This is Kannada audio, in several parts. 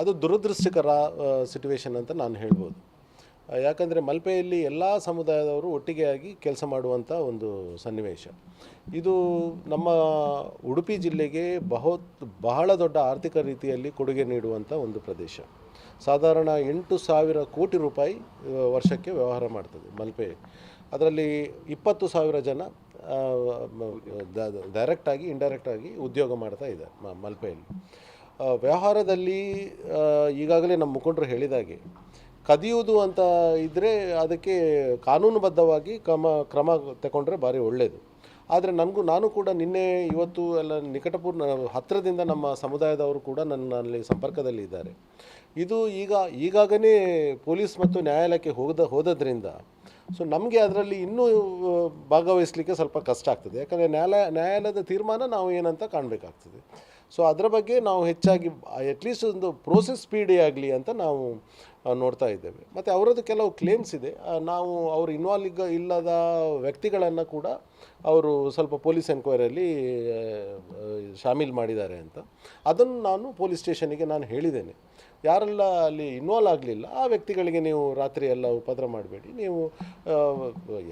ಅದು ದುರದೃಷ್ಟಕರ ಸಿಟುವೇಶನ್ ಅಂತ ನಾನು ಹೇಳ್ಬೋದು. ಯಾಕಂದರೆ ಮಲ್ಪೆಯಲ್ಲಿ ಎಲ್ಲ ಸಮುದಾಯದವರು ಒಟ್ಟಿಗೆ ಆಗಿ ಕೆಲಸ ಮಾಡುವಂಥ ಒಂದು ಸನ್ನಿವೇಶ. ಇದು ನಮ್ಮ ಉಡುಪಿ ಜಿಲ್ಲೆಗೆ ಬಹು ಬಹಳ ದೊಡ್ಡ ಆರ್ಥಿಕ ರೀತಿಯಲ್ಲಿ ಕೊಡುಗೆ ನೀಡುವಂಥ ಒಂದು ಪ್ರದೇಶ. ಸಾಧಾರಣ ಎಂಟು ಸಾವಿರ ಕೋಟಿ ರೂಪಾಯಿ ವರ್ಷಕ್ಕೆ ವ್ಯವಹಾರ ಮಾಡ್ತದೆ ಮಲ್ಪೆ. ಅದರಲ್ಲಿ ಇಪ್ಪತ್ತು ಸಾವಿರ ಜನ ಡೈರೆಕ್ಟಾಗಿ ಇಂಡೈರೆಕ್ಟಾಗಿ ಉದ್ಯೋಗ ಮಾಡ್ತಾ ಇದೆ ಮಲ್ಪೆಯಲ್ಲಿ. ವ್ಯವಹಾರದಲ್ಲಿ ಈಗಾಗಲೇ ನಮ್ಮ ಮುಖಂಡರು ಹೇಳಿದಾಗೆ, ಕದಿಯುವುದು ಅಂತ ಇದ್ದರೆ ಅದಕ್ಕೆ ಕಾನೂನುಬದ್ಧವಾಗಿ ಕ್ರಮ ಕ್ರಮ ತಗೊಂಡ್ರೆ ಭಾರಿ ಒಳ್ಳೆಯದು ಆದರೆ ನನಗೂ, ನಾನು ಕೂಡ ನಿನ್ನೆ, ಇವತ್ತು ಎಲ್ಲ ನಿಕಟಪೂರ್ಣ ಹತ್ತಿರದಿಂದ ನಮ್ಮ ಸಮುದಾಯದವರು ಕೂಡ ನನ್ನಲ್ಲಿ ಸಂಪರ್ಕದಲ್ಲಿ ಇದ್ದಾರೆ. ಇದು ಈಗ, ಈಗಾಗಲೇ ಪೊಲೀಸ್ ಮತ್ತು ನ್ಯಾಯಾಲಯಕ್ಕೆ ಹೋದ ಹೋದದ್ರಿಂದ ಸೊ ನಮಗೆ ಅದರಲ್ಲಿ ಇನ್ನೂ ಭಾಗವಹಿಸಲಿಕ್ಕೆ ಸ್ವಲ್ಪ ಕಷ್ಟ ಆಗ್ತದೆ. ಯಾಕಂದರೆ ನ್ಯಾಯಾಲಯ ನ್ಯಾಯಾಲಯದ ತೀರ್ಮಾನ ನಾವು ಏನಂತ ಕಾಣಬೇಕಾಗ್ತದೆ. ಸೊ ಅದರ ಬಗ್ಗೆ ನಾವು ಹೆಚ್ಚಾಗಿ ಅಟ್ಲೀಸ್ಟ್ ಒಂದು ಪ್ರೋಸೆಸ್ ಸ್ಪೀಡಿ ಆಗಲಿ ಅಂತ ನಾವು ನೋಡ್ತಾ ಇದ್ದೇವೆ. ಮತ್ತು ಅವರದ್ದು ಕೆಲವು ಕ್ಲೇಮ್ಸ್ ಇದೆ. ನಾವು ಅವರು ಇನ್ವಾಲ್ವ್ ಇಲ್ಲದ ವ್ಯಕ್ತಿಗಳನ್ನು ಕೂಡ ಅವರು ಸ್ವಲ್ಪ ಪೊಲೀಸ್ ಎನ್ಕ್ವೈರಿಯಲ್ಲಿ ಶಾಮೀಲ್ ಮಾಡಿದ್ದಾರೆ ಅಂತ. ಅದನ್ನು ನಾನು ಪೊಲೀಸ್ ಸ್ಟೇಷನಿಗೆ ನಾನು ಹೇಳಿದ್ದೇನೆ. ಯಾರೆಲ್ಲ ಅಲ್ಲಿ ಇನ್ವಾಲ್ವ್ ಆಗಲಿಲ್ಲ, ಆ ವ್ಯಕ್ತಿಗಳಿಗೆ ನೀವು ರಾತ್ರಿ ಎಲ್ಲ ಉಪದ್ರ ಮಾಡಬೇಡಿ. ನೀವು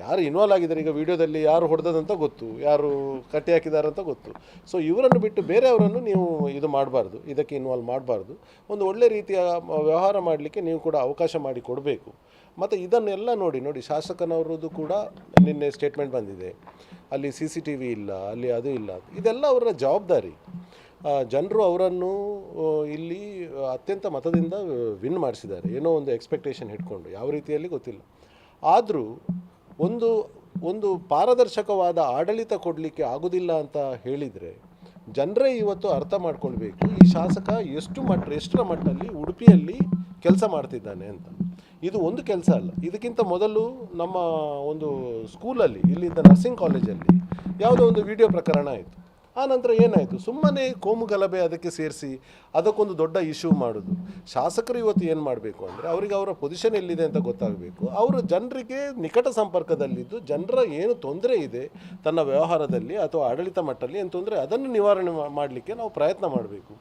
ಯಾರು ಇನ್ವಾಲ್ವ್ ಆಗಿದ್ದಾರೆ, ಈಗ ವಿಡಿಯೋದಲ್ಲಿ ಯಾರು ಹೊಡೆದಂತ ಗೊತ್ತು, ಯಾರು ಕಟ್ಟಿ ಅಂತ ಗೊತ್ತು. ಸೊ ಇವರನ್ನು ಬಿಟ್ಟು ಬೇರೆಯವರನ್ನು ನೀವು ಇದು ಮಾಡಬಾರ್ದು, ಇದಕ್ಕೆ ಇನ್ವಾಲ್ವ್ ಮಾಡಬಾರ್ದು. ಒಂದು ಒಳ್ಳೆ ರೀತಿಯ ವ್ಯವಹಾರ ಮಾಡಲಿಕ್ಕೆ ನೀವು ಕೂಡ ಅವಕಾಶ ಮಾಡಿ ಕೊಡಬೇಕು. ಮತ್ತು ಇದನ್ನೆಲ್ಲ ನೋಡಿ ನೋಡಿ, ಶಾಸಕನವರದ್ದು ಕೂಡ ನಿನ್ನೆ ಸ್ಟೇಟ್ಮೆಂಟ್ ಬಂದಿದೆ. ಅಲ್ಲಿ ಸಿ ಸಿ ಟಿ ವಿ ಇಲ್ಲ, ಅಲ್ಲಿ ಅದು ಇಲ್ಲ, ಇದೆಲ್ಲ ಅವರ ಜವಾಬ್ದಾರಿ. ಜನರು ಅವರನ್ನು ಇಲ್ಲಿ ಅತ್ಯಂತ ಮತದಿಂದ ವಿನ್ ಮಾಡಿಸಿದ್ದಾರೆ. ಏನೋ ಒಂದು ಎಕ್ಸ್ಪೆಕ್ಟೇಷನ್ ಇಟ್ಕೊಂಡು. ಯಾವ ರೀತಿಯಲ್ಲಿ ಗೊತ್ತಿಲ್ಲ. ಆದರೂ ಒಂದು ಒಂದು ಪಾರದರ್ಶಕವಾದ ಆಡಳಿತ ಕೊಡಲಿಕ್ಕೆ ಆಗೋದಿಲ್ಲ ಅಂತ ಹೇಳಿದರೆ ಜನರೇ ಇವತ್ತು ಅರ್ಥ ಮಾಡ್ಕೊಳ್ಬೇಕು, ಈ ಶಾಸಕ ಎಷ್ಟು ಮಟ್ಟ ಎಷ್ಟರ ಮಟ್ಟಲ್ಲಿ ಉಡುಪಿಯಲ್ಲಿ ಕೆಲಸ ಮಾಡ್ತಿದ್ದಾನೆ ಅಂತ. ಇದು ಒಂದು ಕೆಲಸ ಅಲ್ಲ. ಇದಕ್ಕಿಂತ ಮೊದಲು ನಮ್ಮ ಒಂದು ಸ್ಕೂಲಲ್ಲಿ ಇಲ್ಲಿದ್ದ ನರ್ಸಿಂಗ್ ಕಾಲೇಜಲ್ಲಿ ಯಾವುದೋ ಒಂದು ವಿಡಿಯೋ ಪ್ರಕರಣ ಆಯಿತು. ಆ ನಂತರ ಏನಾಯಿತು? ಸುಮ್ಮನೆ ಕೋಮು ಗಲಭೆ ಅದಕ್ಕೆ ಸೇರಿಸಿ ಅದಕ್ಕೊಂದು ದೊಡ್ಡ ಇಶ್ಯೂ ಮಾಡೋದು. ಶಾಸಕರು ಇವತ್ತು ಏನು ಮಾಡಬೇಕು ಅಂದರೆ ಅವರಿಗೆ ಅವರ ಪೊಸಿಷನ್ ಎಲ್ಲಿದೆ ಅಂತ ಗೊತ್ತಾಗಬೇಕು. ಅವರು ಜನರಿಗೆ ನಿಕಟ ಸಂಪರ್ಕದಲ್ಲಿದ್ದು, ಜನರ ಏನು ತೊಂದರೆ ಇದೆ ತನ್ನ ವ್ಯವಹಾರದಲ್ಲಿ ಅಥವಾ ಆಡಳಿತ ಮಟ್ಟದಲ್ಲಿ ಏನು ತೊಂದರೆ, ಅದನ್ನು ನಿವಾರಣೆ ಮಾಡಲಿಕ್ಕೆ ನಾವು ಪ್ರಯತ್ನ ಮಾಡಬೇಕು.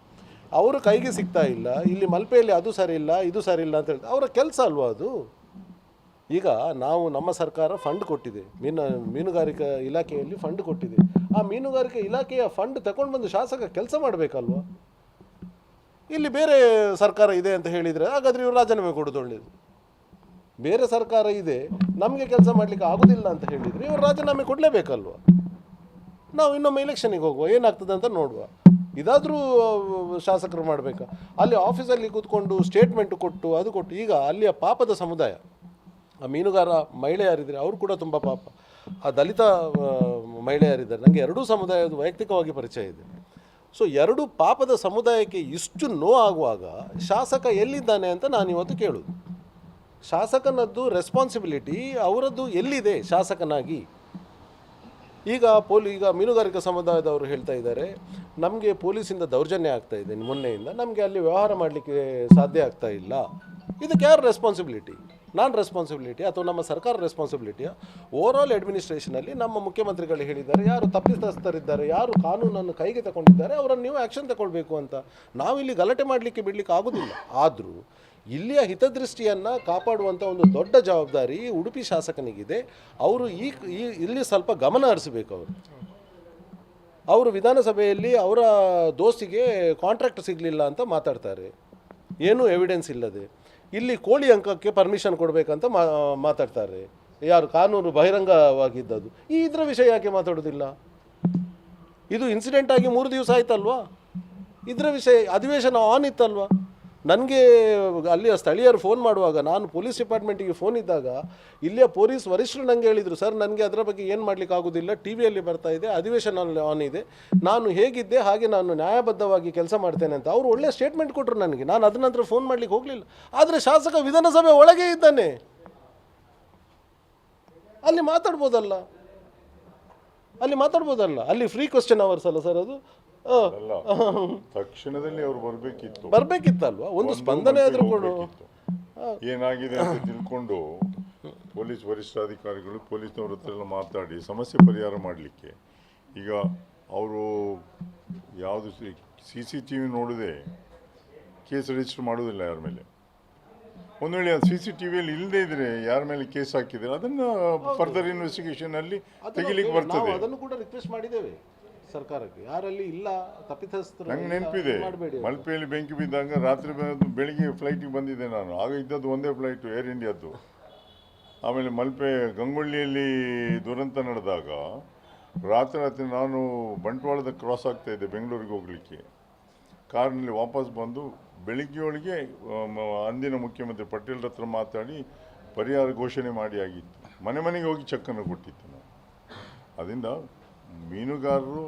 ಅವರು ಕೈಗೆ ಸಿಗ್ತಾ ಇಲ್ಲ, ಇಲ್ಲಿ ಮಲ್ಪೆಯಲ್ಲಿ ಅದು ಸರಿ ಇಲ್ಲ ಇದು ಸರಿ ಇಲ್ಲ ಅಂತ ಹೇಳ್ತಾರೆ ಅವರ ಕೆಲಸ ಅಲ್ವಾ ಅದು? ಈಗ ನಾವು ನಮ್ಮ ಸರ್ಕಾರ ಫಂಡ್ ಕೊಟ್ಟಿದೆ. ಮೀನು, ಮೀನುಗಾರಿಕಾ ಇಲಾಖೆಯಲ್ಲಿ ಫಂಡ್ ಕೊಟ್ಟಿದೆ. ಆ ಮೀನುಗಾರಿಕೆ ಇಲಾಖೆಯ ಫಂಡ್ ತಗೊಂಡು ಬಂದು ಶಾಸಕ ಕೆಲಸ ಮಾಡಬೇಕಲ್ವಾ? ಇಲ್ಲಿ ಬೇರೆ ಸರ್ಕಾರ ಇದೆ ಅಂತ ಹೇಳಿದರೆ ಹಾಗಾದರೆ ಇವರು ರಾಜೀನಾಮೆ ಕೊಡೋದು ಒಳ್ಳೆಯದು ಬೇರೆ ಸರ್ಕಾರ ಇದೆ, ನಮಗೆ ಕೆಲಸ ಮಾಡಲಿಕ್ಕೆ ಆಗೋದಿಲ್ಲ ಅಂತ ಹೇಳಿದರೆ ಇವರು ರಾಜೀನಾಮೆ ಕೊಡಲೇಬೇಕಲ್ವಾ? ನಾವು ಇನ್ನೊಮ್ಮೆ ಇಲೆಕ್ಷನಿಗೆ ಹೋಗುವ, ಏನಾಗ್ತದೆ ಅಂತ ನೋಡುವ. ಇದಾದರೂ ಶಾಸಕರು ಮಾಡಬೇಕಾ? ಅಲ್ಲಿ ಆಫೀಸಲ್ಲಿ ಕೂತ್ಕೊಂಡು ಸ್ಟೇಟ್ಮೆಂಟ್ ಕೊಟ್ಟು, ಅದು ಕೊಟ್ಟು, ಈಗ ಅಲ್ಲಿಯ ಪಾಪದ ಸಮುದಾಯ, ಆ ಮೀನುಗಾರ ಮಹಿಳೆಯರಿದ್ದಾರೆ ಅವರು ಕೂಡ ತುಂಬ ಪಾಪ. ಆ ದಲಿತ ಮಹಿಳೆಯರಿದ್ದಾರೆ. ನನಗೆ ಎರಡೂ ಸಮುದಾಯದ ವೈಯಕ್ತಿಕವಾಗಿ ಪರಿಚಯ ಇದೆ. ಸೊ ಎರಡು ಪಾಪದ ಸಮುದಾಯಕ್ಕೆ ಇಷ್ಟು ನೋವಾಗುವಾಗ ಶಾಸಕ ಎಲ್ಲಿದ್ದಾನೆ ಅಂತ ನಾನು ಇವತ್ತು ಕೇಳೋದು. ಶಾಸಕನದ್ದು ರೆಸ್ಪಾನ್ಸಿಬಿಲಿಟಿ ಅವರದ್ದು ಎಲ್ಲಿದೆ ಶಾಸಕನಾಗಿ? ಈಗ ಪೊಲೀ, ಈಗ ಮೀನುಗಾರಿಕಾ ಸಮುದಾಯದವರು ಹೇಳ್ತಾ ಇದ್ದಾರೆ. ನಮಗೆ ಪೊಲೀಸಿಂದ ದೌರ್ಜನ್ಯ ಆಗ್ತಾ ಇದೆ ಮೊನ್ನೆಯಿಂದ. ನಮಗೆ ಅಲ್ಲಿ ವ್ಯವಹಾರ ಮಾಡಲಿಕ್ಕೆ ಸಾಧ್ಯ ಆಗ್ತಾ ಇಲ್ಲ. ಇದಕ್ಕೆ ಯಾರು ರೆಸ್ಪಾನ್ಸಿಬಿಲಿಟಿ ನಾನು ರೆಸ್ಪಾನ್ಸಿಬಿಲಿಟಿ ಅಥವಾ ನಮ್ಮ ಸರ್ಕಾರ ರೆಸ್ಪಾನ್ಸಿಬಿಲಿಟಿ ಓವರ್ ಆಲ್ ಅಡ್ಮಿನಿಸ್ಟ್ರೇಷನಲ್ಲಿ ನಮ್ಮ ಮುಖ್ಯಮಂತ್ರಿಗಳು ಹೇಳಿದ್ದಾರೆ, ಯಾರು ತಪ್ಪಿತಸ್ಥರಿದ್ದಾರೆ, ಯಾರು ಕಾನೂನನ್ನು ಕೈಗೆ ತಗೊಂಡಿದ್ದಾರೆ, ಅವರನ್ನು ನೀವು ಆ್ಯಕ್ಷನ್ ತಗೊಳ್ಬೇಕು ಅಂತ. ನಾವಿಲ್ಲಿ ಗಲಾಟೆ ಮಾಡಲಿಕ್ಕೆ ಬಿಡಲಿಕ್ಕೆ ಆಗೋದಿಲ್ಲ. ಆದರೂ ಇಲ್ಲಿಯ ಹಿತದೃಷ್ಟಿಯನ್ನು ಕಾಪಾಡುವಂಥ ಒಂದು ದೊಡ್ಡ ಜವಾಬ್ದಾರಿ ಉಡುಪಿ ಶಾಸಕನಿಗಿದೆ. ಅವರು ಈ, ಈ- ಇಲ್ಲಿ ಸ್ವಲ್ಪ ಗಮನ ಹರಿಸಬೇಕು ಅವರು. ಅವರು ವಿಧಾನಸಭೆಯಲ್ಲಿ ಅವರ ದೋಸ್ತಿಗೆ ಕಾಂಟ್ರಾಕ್ಟ್ ಸಿಗಲಿಲ್ಲ ಅಂತ ಮಾತಾಡ್ತಾರೆ. ಏನೂ ಎವಿಡೆನ್ಸ್ ಇಲ್ಲದೆ. ಇಲ್ಲಿ ಕೋಳಿ ಅಂಕಕ್ಕೆ ಪರ್ಮಿಷನ್ ಕೊಡಬೇಕಂತ ಮಾತಾಡ್ತಾರೆ. ಯಾರು ಕಾನೂನು ಬಹಿರಂಗವಾಗಿದ್ದದು ಈ ಇದರ ವಿಷಯ ಯಾಕೆ ಮಾತಾಡೋದಿಲ್ಲ? ಇದು ಇನ್ಸಿಡೆಂಟ್ ಆಗಿ ಮೂರು ದಿವಸ ಆಯ್ತಲ್ವಾ? ಇದರ ವಿಷಯ, ಅಧಿವೇಶನ ಆನ್ ಇತ್ತಲ್ವಾ? ನನಗೆ ಅಲ್ಲಿಯ ಸ್ಥಳೀಯರು ಫೋನ್ ಮಾಡುವಾಗ, ನಾನು ಪೊಲೀಸ್ ಡಿಪಾರ್ಟ್ಮೆಂಟಿಗೆ ಫೋನ್ ಇದ್ದಾಗ, ಇಲ್ಲಿಯ ಪೊಲೀಸ್ ವರಿಷ್ಠರು ನನಗೆ ಹೇಳಿದರು, ಸರ್, ನನಗೆ ಅದರ ಬಗ್ಗೆ ಏನು ಮಾಡಲಿಕ್ಕೆ ಆಗೋದಿಲ್ಲ ಟಿ ವಿಯಲ್ಲಿ ಬರ್ತಾ ಇದೆ, ಅಧಿವೇಶನ ಆನ್ ಇದೆ. ನಾನು ಹೇಗಿದ್ದೆ, ಹಾಗೆ ನಾನು ನ್ಯಾಯಬದ್ಧವಾಗಿ ಕೆಲಸ ಮಾಡ್ತೇನೆ ಅಂತ. ಅವರು ಒಳ್ಳೆಯ ಸ್ಟೇಟ್ಮೆಂಟ್ ಕೊಟ್ಟರು ನನಗೆ. ನಾನು ಅದ ನಂತರ ಫೋನ್ ಮಾಡಲಿಕ್ಕೆ ಹೋಗಲಿಲ್ಲ. ಆದರೆ ಶಾಸಕ ವಿಧಾನಸಭೆ ಒಳಗೆ ಇದ್ದಾನೆ. ಅಲ್ಲಿ ಮಾತಾಡ್ಬೋದಲ್ಲ. ಅಲ್ಲಿ ಮಾತಾಡ್ಬೋದಲ್ಲ? ಅಲ್ಲಿ ಫ್ರೀ ಕ್ವಶನ್ ಅವರ್ಸ್ ಅಲ್ಲ ಸರ್ ಅದು? ಅಲ್ಲ ತಕ್ಷಣದಲ್ಲಿ ಅವ್ರು ಬರ್ಬೇಕಿತ್ತು. ಬರ್ಬೇಕಿತ್ತಲ್ವಾ? ಒಂದು ಸ್ಪಂದನೆ ಆದರೂ ಕೊಡು. ಏನಾಗಿದೆ ಅಂತ ತಿಳ್ಕೊಂಡು ಪೊಲೀಸ್ ವರಿಷ್ಠಾಧಿಕಾರಿಗಳು ಪೊಲೀಸ್ನವ್ರ ಹತ್ರ ಎಲ್ಲ ಮಾತಾಡಿ ಸಮಸ್ಯೆ ಪರಿಹಾರ ಮಾಡಲಿಕ್ಕೆ. ಈಗ ಅವರು ಯಾವುದು ಸಿ ಸಿ ಟಿ ವಿ ನೋಡದೆ ಕೇಸ್ ರಿಜಿಸ್ಟರ್ ಮಾಡೋದಿಲ್ಲ ಯಾರ ಮೇಲೆ? ಒಂದು ವೇಳೆ ಸಿ ಸಿ ಟಿ ವಿಯಲ್ಲಿ ಇಲ್ಲದೆ ಇದ್ರೆ ಯಾರ ಮೇಲೆ ಕೇಸ್ ಹಾಕಿದ್ರೆ ಅದನ್ನು ಫರ್ದರ್ ಇನ್ವೆಸ್ಟಿಗೇಷನ್ ಅಲ್ಲಿ ತೆಗಿಲಿಕ್ಕೆ ಬರ್ತದೆ. ಅದನ್ನು ಕೂಡ ರಿಕ್ವೆಸ್ಟ್ ಮಾಡಿದ್ದೇವೆ ಸರ್ಕಾರಕ್ಕೆ. ಯಾರಲ್ಲಿ ಇಲ್ಲ ತಪ್ಪಿತಸ್ಥರು ನಂಗೆ ನೆನಪಿದೆ. ಮಲ್ಪೆಯಲ್ಲಿ ಬೆಂಕಿ ಬಿದ್ದಾಗ ರಾತ್ರಿ ಬೆಳಿಗ್ಗೆ ಫ್ಲೈಟಿಗೆ ಬಂದಿದ್ದೆ ನಾನು. ಆಗ ಇದ್ದದ್ದು ಒಂದೇ ಫ್ಲೈಟು ಏರ್ ಇಂಡಿಯಾದ್ದು ಆಮೇಲೆ ಮಲ್ಪೆ ಗಂಗೊಳ್ಳಿಯಲ್ಲಿ ದುರಂತ ನಡೆದಾಗ ರಾತ್ರಿ ರಾತ್ರಿ ನಾನು ಬಂಟ್ವಾಳದ ಕ್ರಾಸ್ ಆಗ್ತಾ ಇದ್ದೆ ಬೆಂಗಳೂರಿಗೆ ಹೋಗಲಿಕ್ಕೆ. ಕಾರ್ನಲ್ಲಿ ವಾಪಸ್ ಬಂದು ಬೆಳಿಗ್ಗೆ ಒಳಗೆ ಅಂದಿನ ಮುಖ್ಯಮಂತ್ರಿ ಪಟೇಲ್ ಹತ್ರ ಮಾತಾಡಿ ಪರಿಹಾರ ಘೋಷಣೆ ಮಾಡಿ ಆಗಿತ್ತು. ಮನೆ ಮನೆಗೆ ಹೋಗಿ ಚೆಕ್ಕನ್ನು ಕೊಟ್ಟಿತ್ತು ನಾವು. ಅದರಿಂದ ಮೀನುಗಾರರು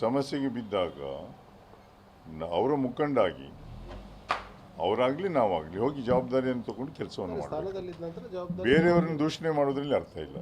ಸಮಸ್ಯೆಗೆ ಬಿದ್ದಾಗ ಅವರ ಮುಖಂಡಾಗಿ ಅವರಾಗಲಿ ನಾವಾಗಲಿ ಹೋಗಿ ಜವಾಬ್ದಾರಿಯನ್ನು ತಗೊಂಡು ಕೆಲಸವನ್ನು ಮಾಡಬೇಕು. ಬೇರೆಯವರನ್ನು ದೂಷಣೆ ಮಾಡೋದ್ರಲ್ಲಿ ಅರ್ಥ ಇಲ್ಲ.